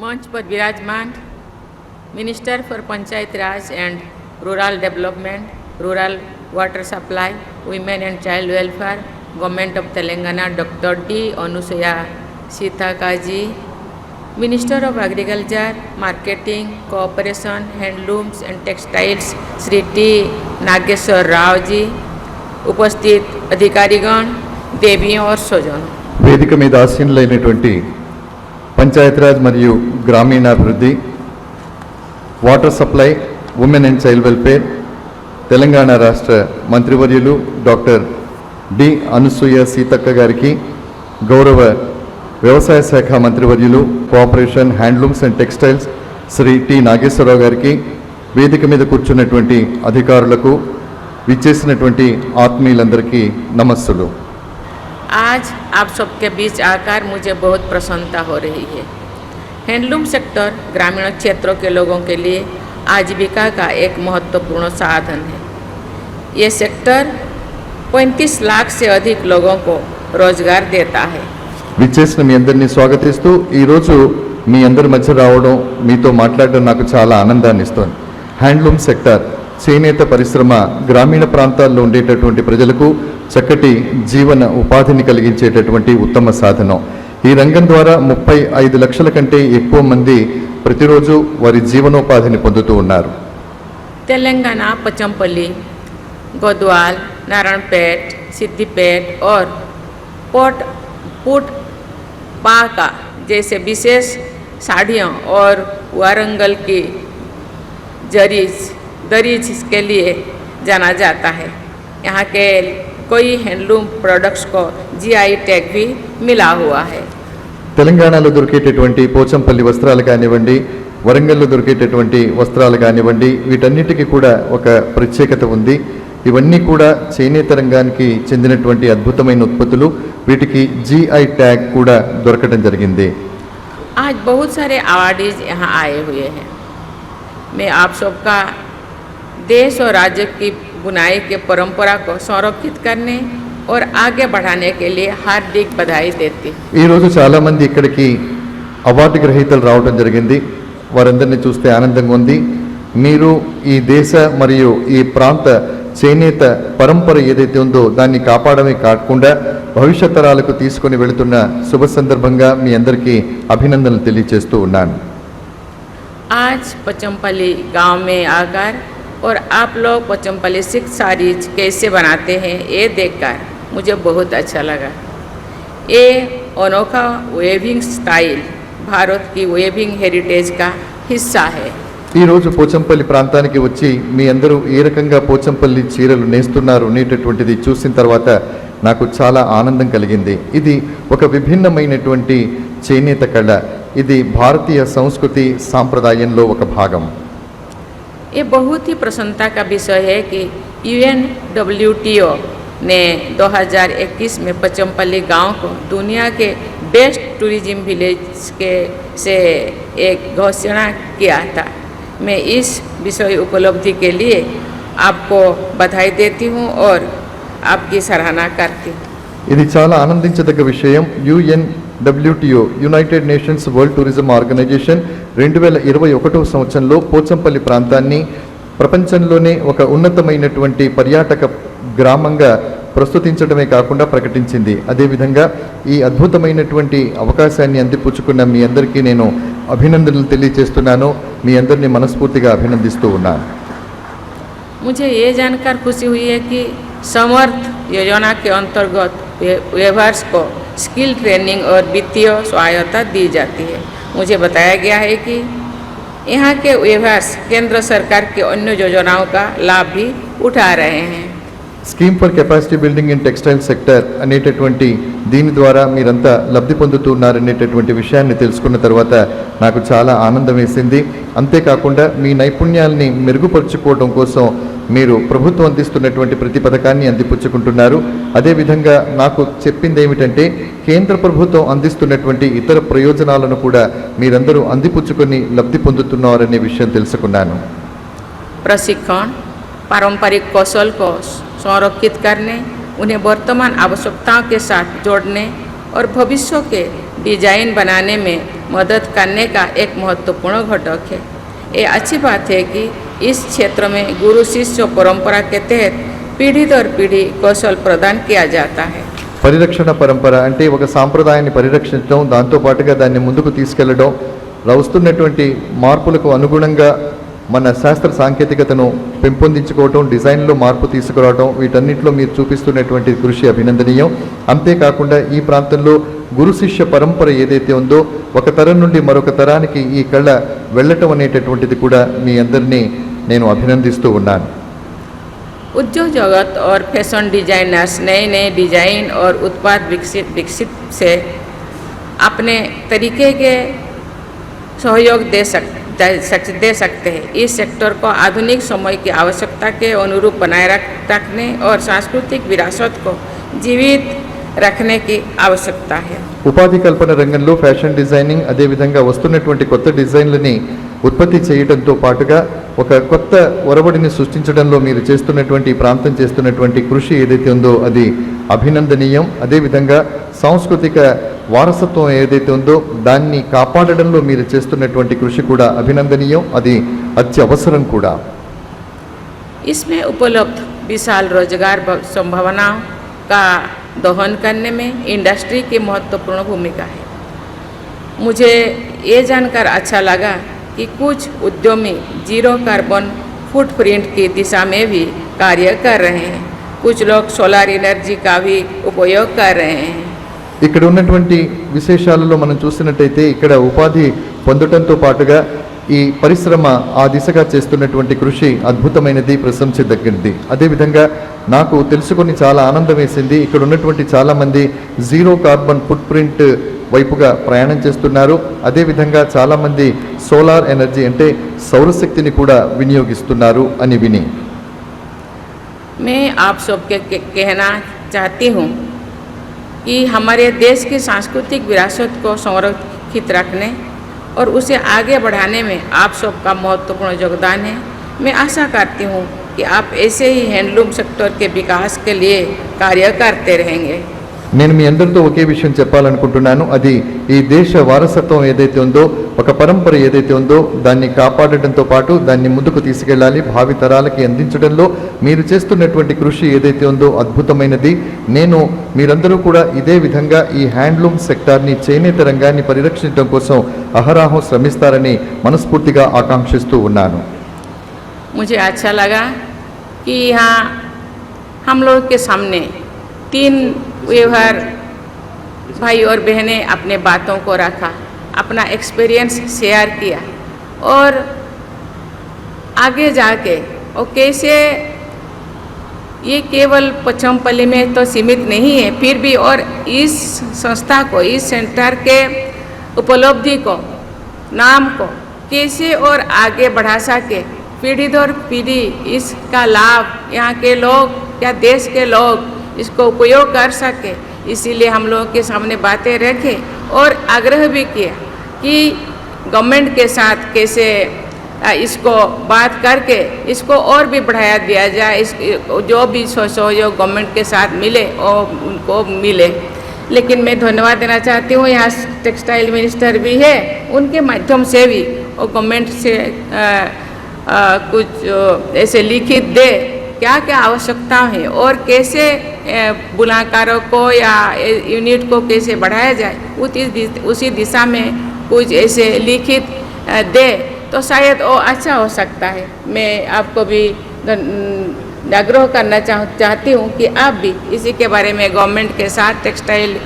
मंच पर विराजमान minister for panchayat Raj and rural development, rural water supply women and child welfare government of Telangana doctor D Anusuya सीताकाजी minister of agriculture marketing cooperation handlooms and textiles Shri T Nageshwar Rao ji उपस्थित अधिकारीगण देवियों और स्वजन Vedic मीद आसीन పంచాయతీరాజ్ మరియు గ్రామీణాభివృద్ధి water supply women and child welfare Telangana రాష్ట్ర మంత్రివర్యులు డాక్టర్ డి అనసూయ సీతక్క గారికి గౌరవ వ్యవసాయ శాఖ మంత్రివర్యులు cooperation handlooms and textiles Shri T. Nageswararao గారికి వేదిక మీద కూర్చున్నటువంటి అధికారులకు విచ్చేసినటువంటి ఆత్మీయులందరికీ నమస్సులు. आज आप सबके बीच आकर मुझे बहुत प्रसन्नता हो रही है हैंडलूम सेक्टर ग्रामीण क्षेत्रों के लोगों के लिए आजीविका का एक महत्वपूर्ण साधन है ये सेक्टर 35 लाख से अधिक लोगों को रोजगार देता है విచ్చేసిన మీ అందరినీ స్వాగతిస్తూ ఈరోజు మీ అందరి మధ్య రావడం మీతో మాట్లాడడం నాకు చాలా ఆనందాన్ని ఇస్తోంది హ్యాండ్లూమ్ సెక్టర్ చేనేత పరిశ్రమ గ్రామీణ ప్రాంతాల్లో ఉండేటటువంటి ప్రజలకు చక్కటి జీవన ఉపాధిని కలిగించేటటువంటి ఉత్తమ సాధనం ఈ రంగం ద్వారా ముప్పై ఐదు లక్షల కంటే ఎక్కువ మంది ప్రతిరోజు వారి జీవనోపాధిని పొందుతూ ఉన్నారు तेलंगाना पचमपल्ली गोदवाल नारायणपेट सिद्दीपेट और पोट पुट पाका जैसे विशेष साड़ियों और वारंगल की जरीज दरीज के लिए जाना जाता है यहाँ के कोई हैंडलूम प्रोडक्ट्स को जीआई टैग भी मिला हुआ है తెలంగాణలో దొరికేటటువంటి పోచంపల్లి వస్త్రాలు కానివ్వండి వరంగల్లో దొరికేటటువంటి వస్త్రాలు కానివ్వండి వీటన్నిటికీ కూడా ఒక ప్రత్యేకత ఉంది ఇవన్నీ కూడా చేనేత రంగానికి చెందినటువంటి అద్భుతమైన ఉత్పత్తులు వీటికి జిఐ ట్యాగ్ కూడా దొరకడం జరిగింది आज बहुत सारे अवार्डीज यहाँ आए हुए हैं मैं आप सबका देश और राज्य की बुनाई के परंपरा को संरक्षित करने और आगे बढ़ाने के लिए हार्दिक बधाई देती हूँ ఈరోజు చాలామంది ఇక్కడికి అవార్డు గ్రహీతలు రావడం జరిగింది వారందరినీ చూస్తే ఆనందంగా ఉంది మీరు ఈ దేశ మరియు ఈ ప్రాంత చేనేత పరంపర ఏదైతే ఉందో దాన్ని కాపాడమే కాకుండా భవిష్యత్ తరాలకు తీసుకొని వెళుతున్న శుభ సందర్భంగా మీ అందరికీ అభినందనలు తెలియజేస్తూ ఉన్నాను आज पचमपल्ली गांव में आकर और आप लोग पचमपल्ली सिक्स साड़ीज कैसे बनाते हैं ये देखकर मुझे बहुत अच्छा लगा ये अनोखा वेविंग स्टाइल भारत की वेविंग हेरिटेज का हिस्सा है ఈరోజు పోచంపల్లి ప్రాంతానికి వచ్చి మీ అందరూ ఏ రకంగా పోచంపల్లి చీరలు నేస్తున్నారు అనేటటువంటిది చూసిన తర్వాత నాకు చాలా ఆనందం కలిగింది ఇది ఒక విభిన్నమైనటువంటి చేనేత కళ ఇది భారతీయ సంస్కృతి సాంప్రదాయంలో ఒక భాగం ये बहुत ही प्रसन्नता का विषय है कि यूएनडब्ल्यूटीओ ने 2021 में पचमपल्ली गांव को दुनिया के बेस्ट टूरिज्म विलेज के से एक घोषणा किया था मैं इस विषय उपलब्धि के लिए आपको बधाई देती हूँ और आपकी सराहना करती हूँ ఇది చాలా ఆనందించదగ్గ విషయం UN WTO United Nations World Tourism Organization రెండు వేల ఇరవై ఒకటవ సంవత్సరంలో పోచంపల్లి ప్రాంతాన్ని ప్రపంచంలోనే ఒక ఉన్నతమైనటువంటి పర్యాటక గ్రామంగా ప్రస్తుతించడమే కాకుండా ప్రకటించింది అదేవిధంగా ఈ అద్భుతమైనటువంటి అవకాశాన్ని అందిపుచ్చుకున్న మీ అందరికీ నేను అభినందనలు తెలియజేస్తున్నాను మీ అందరినీ మనస్ఫూర్తిగా అభినందిస్తూ ఉన్నాను मुझे ये जानकर खुशी हुई है कि समर्थ योजना के अंतर्गत वे- वेवर्स को स्किल ट्रेनिंग और वित्तीय सहायता दी जाती है मुझे बताया गया है कि यहाँ के वेवर्स केंद्र सरकार की अन्य योजनाओं का लाभ भी उठा रहे हैं scheme for capacity building in textile sector అనేటటువంటి దీని ద్వారా మీరంతా లబ్ధి పొందుతున్నారనేటటువంటి విషయాన్ని తెలుసుకున్న తర్వాత నాకు చాలా ఆనందం వేసింది అంతేకాకుండా మీ నైపుణ్యాల్ని మెరుగుపరుచుకోవడం కోసం మీరు ప్రభుత్వం అందిస్తున్నటువంటి ప్రతి పథకాన్ని అందిపుచ్చుకుంటున్నారు అదేవిధంగా నాకు చెప్పింది ఏమిటంటే కేంద్ర ప్రభుత్వం అందిస్తున్నటువంటి ఇతర ప్రయోజనాలను కూడా మీరందరూ అందిపుచ్చుకొని లబ్ధి పొందుతున్నారనే విషయం తెలుసుకున్నాను प्रशिक्षण पारंपरिक कौशल को संरक्षित करने उन्हें वर्तमान आवश्यकताओं के साथ जोड़ने और भविष्य के डिजाइन बनाने में मदद करने का एक महत्वपूर्ण घटक है ये अच्छी बात है कि इस क्षेत्र में गुरु शिष्य परंपरा के तहत पीढ़ी दर पीढ़ी कौशल प्रदान किया जाता है పరిరక్షణ పరంపర అంటే ఒక సాంప్రదాయాన్ని పరిరక్షించడం దాంతో పాటుగా దాన్ని ముందుకు తీసుకెళ్లడం వస్తున్నటువంటి మార్పులకు అనుగుణంగా మన శాస్త్ర సాంకేతికతను పెంపొందించుకోవటం డిజైన్లో మార్పు తీసుకురావడం వీటన్నిటిలో మీరు చూపిస్తున్నటువంటి కృషి అభినందనీయం అంతేకాకుండా ఈ ప్రాంతంలో గురు శిష్య పరంపర ఏదైతే ఉందో ఒక తరం నుండి మరొక తరానికి ఈ కళ వెళ్ళటం అనేటటువంటిది కూడా మీ అందరినీ నేను అభినందిస్తూ ఉన్నాను उद्योग जगत और फैशन डिजाइनर्स नए नए डिजाइन और उत्पाद विकसित विकसित से अपने तरीके के सहयोग दे सक दे सक- दे सकते हैं इस सेक्टर को आधुनिक समय की आवश्यकता के अनुरूप बनाए रख रखने और सांस्कृतिक विरासत को जीवित रखने की आवश्यकता है ఉపాధి కల్పన రంగంలో ఫ్యాషన్ డిజైనింగ్ అదేవిధంగా వస్తున్నటువంటి కొత్త డిజైన్లని ఉత్పత్తి చేయడంతో పాటుగా ఒక కొత్త ఒరవడిని సృష్టించడంలో మీరు చేస్తున్నటువంటి ఈ ప్రాంతం చేస్తున్నటువంటి కృషి ఏదైతే ఉందో అది అభినందనీయం అదేవిధంగా సాంస్కృతిక వారసత్వం ఏదైతే ఉందో దాన్ని కాపాడడంలో మీరు చేస్తున్నటువంటి కృషి కూడా అభినందనీయం అది అత్యవసరం కూడా इसमें उपलब्ध विशाल रोजगार भ- संभावनाओं का दोहन करने में इंडस्ट्री की महत्वपूर्ण भूमिका है मुझे ये जानकर अच्छा लगा कि कुछ उद्यमी जीरो कार्बन फुटप्रिंट की दिशा में भी कार्य कर रहे हैं कुछ लोग सोलर एनर्जी का भी उपयोग कर रहे हैं ఇక్కడ ఉన్నటువంటి విశేషాలలో మనం చూసినట్టయితే ఇక్కడ ఉపాధి పొందటంతో పాటుగా ఈ పరిశ్రమ ఆ దిశగా చేస్తున్నటువంటి కృషి అద్భుతమైనది ప్రశంసించదగినది అదేవిధంగా నాకు తెలుసుకొని చాలా ఆనందం వేసింది ఇక్కడ ఉన్నటువంటి చాలామంది జీరో కార్బన్ ఫుట్ ప్రింట్ వైపుగా ప్రయాణం చేస్తున్నారు అదేవిధంగా చాలామంది సోలార్ ఎనర్జీ అంటే సౌరశక్తిని కూడా వినియోగిస్తున్నారు అని విని मैं आप सबके के कहना चाहती हूँ कि हमारे देश की सांस्कृतिक विरासत को संरक्षित रखने और उसे आगे बढ़ाने में आप सबका महत्वपूर्ण योगदान है। मैं आशा करती हूँ कि आप ऐसे ही हैंडलूम सेक्टर के विकास के लिए कार्य करते रहेंगे। నేను మీ అందరితో ఒకే విషయం చెప్పాలనుకుంటున్నాను అది ఈ దేశ వారసత్వం ఏదైతే ఉందో ఒక పరంపర ఏదైతే ఉందో దాన్ని కాపాడటంతో పాటు దాన్ని ముందుకు తీసుకెళ్ళాలి భావి తరాలకి అందించడంలో మీరు చేస్తున్నటువంటి కృషి ఏదైతే ఉందో అద్భుతమైనది నేను మీరందరూ కూడా ఇదే విధంగా ఈ హ్యాండ్లూమ్ సెక్టార్ని చేనేత రంగాన్ని పరిరక్షించడం కోసం అహరాహం శ్రమిస్తారని మనస్ఫూర్తిగా ఆకాంక్షిస్తూ ఉన్నాను मुझे अच्छा लगा कि यहाँ हम लोग के सामने तीन व्यवहार भाई और बहनें अपने बातों को रखा, अपना एक्सपीरियंस शेयर किया और आगे जाके, और कैसे ये केवल पचमपल्ली में तो सीमित नहीं है, फिर भी और इस संस्था को, इस सेंटर के उपलब्धि को, नाम को कैसे और आगे बढ़ा सके, पीढ़ी दर पीढ़ी इसका लाभ यहाँ के लोग, या देश के लोग इसको उपयोग कर सके। इसीलिए हम लोगों के सामने बातें रखे और आग्रह भी किया कि गवर्नमेंट के साथ कैसे इसको बात करके इसको और भी बढ़ाया दिया जाए इस जो भी सहयोग गवर्नमेंट के साथ मिले और उनको मिले। लेकिन मैं धन्यवाद देना चाहती हूँ यहाँ टेक्सटाइल मिनिस्टर भी है उनके माध्यम से भी और गवर्नमेंट से आ, आ, कुछ ऐसे लिखित दे क्या क्या आवश्यकता है और कैसे ए, बुनाकारों को या यूनिट को कैसे बढ़ाया जाए उसी उसी दिशा में कुछ ऐसे लिखित दे तो शायद वो अच्छा हो सकता है। मैं आपको भी आग्रह करना चाह चाहती हूँ कि आप भी इसी के बारे में गवर्नमेंट के साथ टेक्सटाइल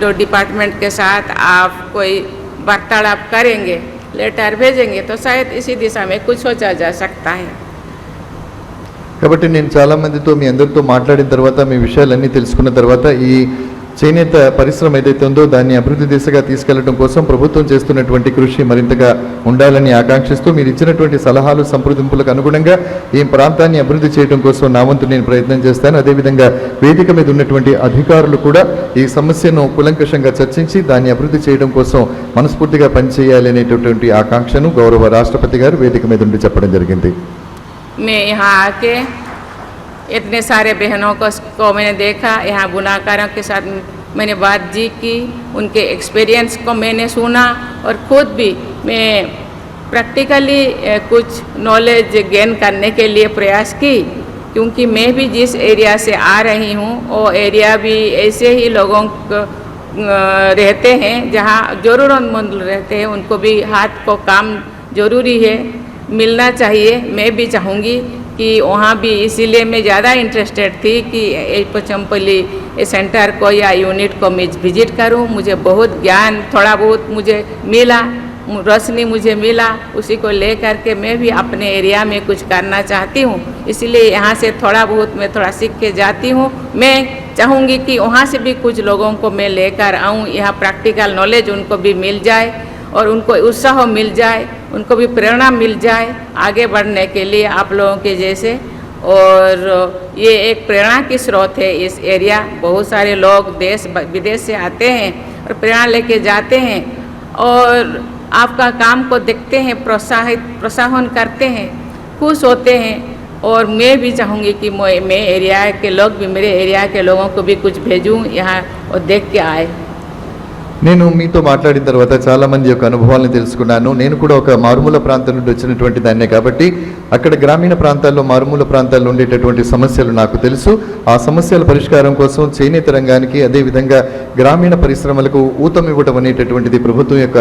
जो डिपार्टमेंट के साथ आप कोई वार्तालाप करेंगे लेटर भेजेंगे तो शायद इसी दिशा में कुछ सोचा जा सकता है। కాబట్టి నేను చాలా మందితో మీ అందరితో మాట్లాడిన తర్వాత మీ విషయాలన్నీ తెలుసుకున్న తర్వాత ఈ చేనేత పరిశ్రమ ఏదైతే ఉందో దాన్ని అభివృద్ధి దిశగా తీసుకెళ్ళడం కోసం ప్రభుత్వం చేస్తున్నటువంటి కృషి మరింతగా ఉండాలని ఆకాంక్షిస్తూ మీరు ఇచ్చినటువంటి సలహాలు సంప్రదింపులకు అనుగుణంగా ఈ ప్రాంతాన్ని అభివృద్ధి చేయడం కోసం నా వంతు నేను ప్రయత్నం చేస్తాను. అదేవిధంగా వేదిక మీద ఉన్నటువంటి అధికారులు కూడా ఈ సమస్యను కులంకషంగా చర్చించి దాన్ని అభివృద్ధి చేయడం కోసం మనస్ఫూర్తిగా పనిచేయాలి అనేటటువంటి ఆకాంక్షను గౌరవ రాష్ట్రపతి గారు వేదిక మీద ఉండి చెప్పడం జరిగింది. मैं यहाँ आके इतने सारे बहनों को को मैंने देखा, यहाँ बुनाकारों के साथ मैंने बात जी की, उनके एक्सपीरियंस को मैंने सुना और खुद भी मैं प्रैक्टिकली कुछ नॉलेज गेन करने के लिए प्रयास की, क्योंकि मैं भी जिस एरिया से आ रही हूँ, वो एरिया भी ऐसे ही लोगों को रहते हैं, जहाँ ज़रूरतमंद रहते हैं, उनको भी हाथ को काम ज़रूरी है। मिलना चाहिए। मैं भी चाहूँगी कि वहाँ भी इसीलिए मैं ज़्यादा इंटरेस्टेड थी कि ए सेंटर को या यूनिट को मैं विज़िट करूँ। मुझे बहुत ज्ञान, थोड़ा बहुत मुझे मिला, रोशनी मुझे मिला। उसी को ले करके मैं भी अपने एरिया में कुछ करना चाहती हूँ। इसलिए यहाँ से थोड़ा बहुत मैं थोड़ा सीख के जाती हूँ। मैं चाहूँगी कि वहाँ से भी कुछ लोगों को मैं लेकर आऊँ। यहाँ प्रैक्टिकल नॉलेज उनको भी मिल जाए। और उनको उत्साह मिल जाए, उनको भी प्रेरणा मिल जाए आगे बढ़ने के लिए आप लोगों के जैसे। और ये एक प्रेरणा की स्रोत है इस एरिया। बहुत सारे लोग देश विदेश से आते हैं और प्रेरणा लेके जाते हैं और आपका काम को देखते हैं, प्रोत्साहित, प्रोत्साहन करते हैं, खुश होते हैं। और मैं भी चाहूँगी कि मैं मैं एरिया के लोग भी, मेरे एरिया के लोगों को भी कुछ भेजूँ यहाँ और देख के आए। నేను మీతో మాట్లాడిన తర్వాత చాలా మంది యొక్క అనుభవాలను తెలుసుకున్నాను. నేను కూడా ఒక మారుమూల ప్రాంతం నుండి వచ్చినటువంటి దాన్నే కాబట్టి అక్కడ గ్రామీణ ప్రాంతాల్లో మారుమూల ప్రాంతాల్లో ఉండేటటువంటి సమస్యలు నాకు తెలుసు. ఆ సమస్యల పరిష్కారం కోసం చేనేత రంగానికి అదేవిధంగా గ్రామీణ పరిశ్రమలకు ఊతం ఇవ్వడం అనేటటువంటిది ప్రభుత్వం యొక్క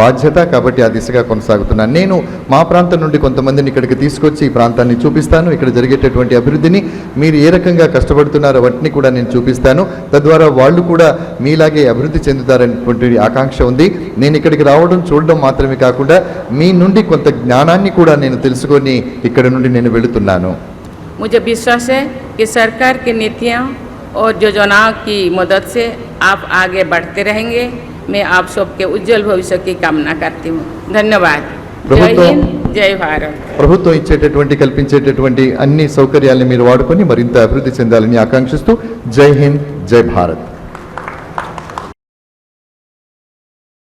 బాధ్యత కాబట్టి ఆ దిశగా కొనసాగుతున్నాను. నేను మా ప్రాంతం నుండి కొంతమందిని ఇక్కడికి తీసుకొచ్చి ఈ ప్రాంతాన్ని చూపిస్తాను. ఇక్కడ జరిగేటటువంటి అభివృద్ధిని మీరు ఏ రకంగా కష్టపడుతున్నారో వాటిని కూడా నేను చూపిస్తాను. తద్వారా వాళ్ళు కూడా మీలాగే అభివృద్ధి చెందుతారని చెందుతారనేటువంటి ఆకాంక్ష ఉంది నేను ఇక్కడికి రావడం చూడడం మాత్రమే కాకుండా మీ నుండి కొంత జ్ఞానాన్ని కూడా నేను తెలుసుకొని ఇక్కడ నుండి నేను వెళుతున్నాను मुझे विश्वास है कि सरकार की नीतियाँ और योजनाओं की मदद से आप आगे बढ़ते रहेंगे मैं आप सबके उज्जवल भविष्य की कामना करती हूँ धन्यवाद जय ప్రభుత్వం- हिंद जय भारत ప్రభుత్వం ఇచ్చేటటువంటి కల్పించేటటువంటి అన్ని సౌకర్యాలను మీరు వాడుకొని మరింత అభివృద్ధి చెందాలని ఆకాంక్షిస్తూ జై హింద్ జై భారత్